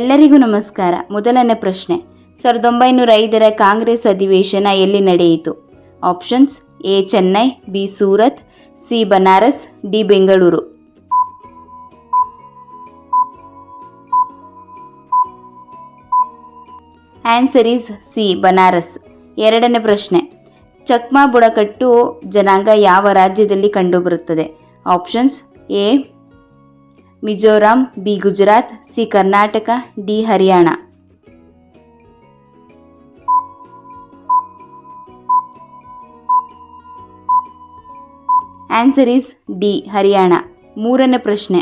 ಎಲ್ಲರಿಗೂ ನಮಸ್ಕಾರ. ಮೊದಲನೇ ಪ್ರಶ್ನೆ. ಸಾವಿರದ ಒಂಬೈನೂರ ಐದರ ಕಾಂಗ್ರೆಸ್ ಅಧಿವೇಶನ ಎಲ್ಲಿ ನಡೆಯಿತು? Options, A Chennai, B Surat, C Banaras, D Bengaluru. Answer is C, Banaras. ಎರಡನೇ ಪ್ರಶ್ನೆ. ಚಕ್ಮಾ ಬುಡಕಟ್ಟು ಜನಾಂಗ ಯಾವ ರಾಜ್ಯದಲ್ಲಿ ಕಂಡುಬರುತ್ತದೆ? Options, A Mizoram, B Gujarat, C Karnataka, D Haryana. Answer is D Haryana. ಮೂರನೇ ಪ್ರಶ್ನೆ.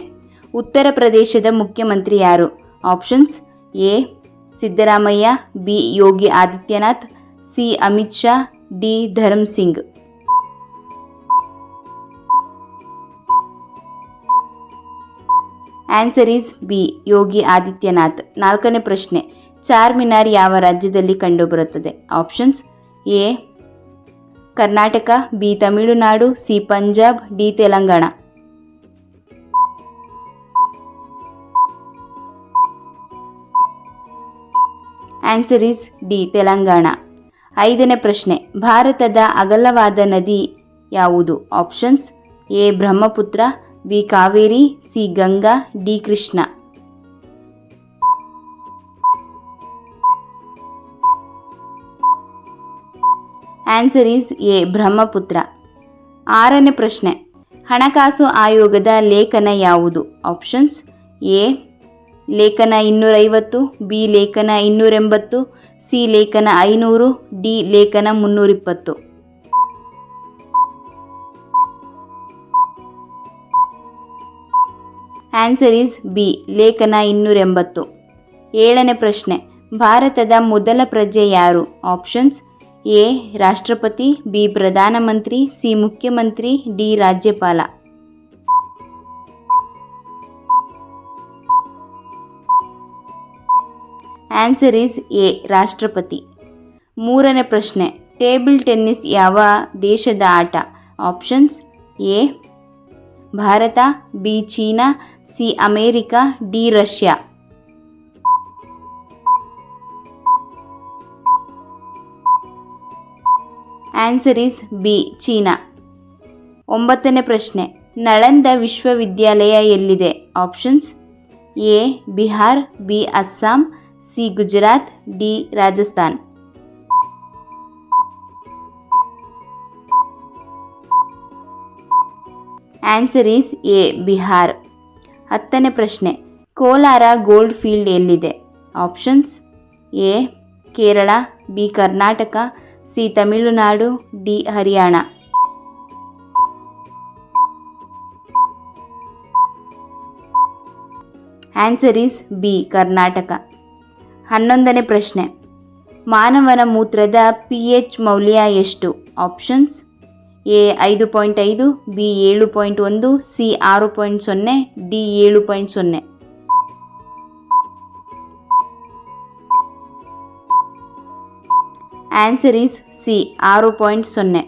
ಉತ್ತರ ಪ್ರದೇಶದ ಮುಖ್ಯಮಂತ್ರಿ ಯಾರು? Options A, Siddaramaiah, B Yogi Adityanath, C Amit Shah, D Dharam Singh. Answer is B Yogi Adityanath. ನಾಲ್ಕನೇ ಪ್ರಶ್ನೆ. ಚಾರ್ ಮಿನಾರ್ ಯಾವ ರಾಜ್ಯದಲ್ಲಿ ಕಂಡುಬರುತ್ತದೆ? Options A Karnataka B Tamil Nadu C Punjab D Telangana. Answer is D Telangana. ಐದನೇ ಪ್ರಶ್ನೆ. ಭಾರತದ ಅಗಲವಾದ ನದಿ ಯಾವುದು? Options A Brahmaputra B Kaveri, C Ganga, D Krishna. Answer is A, Brahmaputra. ಆರನೇ ಪ್ರಶ್ನೆ. ಹಣಕಾಸು ಆಯೋಗದ ಲೇಖನ ಯಾವುದು? ಆಪ್ಷನ್ಸ್ ಎ, ಲೇಖನ ಇನ್ನೂರೈವತ್ತು, ಬಿ, ಲೇಖನ ಇನ್ನೂರೆಂಬತ್ತು, ಸಿ, ಲೇಖನ ಐನೂರು, ಡಿ, ಲೇಖನ ಮುನ್ನೂರಿಪ್ಪತ್ತು. ಆನ್ಸರ್ ಈಸ್ ಬಿ ಲೇಖನ ಇನ್ನೂರೆಂಬತ್ತು. ಏಳನೇ ಪ್ರಶ್ನೆ, ಭಾರತದ ಮೊದಲ ಪ್ರಜೆ ಯಾರು? ಆಪ್ಷನ್ಸ್ ಎ, ರಾಷ್ಟ್ರಪತಿ, ಬಿ, ಪ್ರಧಾನಮಂತ್ರಿ, ಸಿ, ಮುಖ್ಯಮಂತ್ರಿ, ಡಿ, ರಾಜ್ಯಪಾಲ. ಆನ್ಸರ್ ಈಸ್ ಎ, ರಾಷ್ಟ್ರಪತಿ. ಮೂರನೇ ಪ್ರಶ್ನೆ, ಟೇಬಲ್ ಟೆನ್ನಿಸ್ ಯಾವ ದೇಶದ ಆಟ? Options A Bharat, B China, C America, D Russia. Answer is B, China. ಒಂಬತ್ತನೇ ಪ್ರಶ್ನೆ. ನಳಂದ ವಿಶ್ವವಿದ್ಯಾಲಯ ಎಲ್ಲಿದೆ? Options, A, Bihar, B, Assam, C, Gujarat, D, Rajasthan. Answer is A Bihar ಹತ್ತನೇ ಪ್ರಶ್ನೆ, ಕೋಲಾರ ಗೋಲ್ಡ್ ಫೀಲ್ಡ್ ಎಲ್ಲಿದೆ? Options A Kerala B Karnataka C Tamil Nadu D Haryana. Answer is B Karnataka. ಹನ್ನೊಂದನೇ ಪ್ರಶ್ನೆ, ಮಾನವನ ಮೂತ್ರದ ಪಿ ಎಚ್ ಮೌಲ್ಯ ಎಷ್ಟು? Options A ಐದು ಪಾಯಿಂಟ್ ಐದು, ಬಿ ಏಳು ಪಾಯಿಂಟ್ ಒಂದು, ಸಿ ಆರು ಪಾಯಿಂಟ್ ಸೊನ್ನೆ, ಡಿ ಏಳು ಪಾಯಿಂಟ್ ಸೊನ್ನೆ. ಆನ್ಸರ್ ಈಸ್ ಸಿ, ಆರು ಪಾಯಿಂಟ್ ಸೊನ್ನೆ.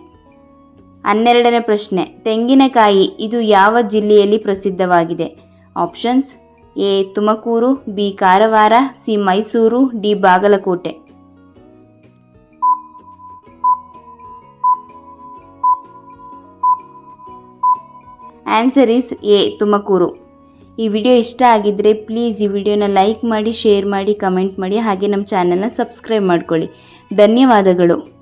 ಹನ್ನೆರಡನೇ ಪ್ರಶ್ನೆ, ತೆಂಗಿನಕಾಯಿ ಇದು ಯಾವ ಜಿಲ್ಲೆಯಲ್ಲಿ ಪ್ರಸಿದ್ಧವಾಗಿದೆ? Options A Tumakuru, B Karwar, C Mysuru, D Bagalkote. Answer is A, Tumakuru. ಈ ವಿಡಿಯೋ ಇಷ್ಟ ಆಗಿದ್ದರೆ ಪ್ಲೀಸ್ ಈ ವಿಡಿಯೋನ ಲೈಕ್ ಮಾಡಿ, ಶೇರ್ ಮಾಡಿ, ಕಮೆಂಟ್ ಮಾಡಿ, ಹಾಗೆ ನಮ್ಮ ಚಾನಲ್ನ ಸಬ್ಸ್ಕ್ರೈಬ್ ಮಾಡ್ಕೊಳ್ಳಿ. ಧನ್ಯವಾದಗಳು.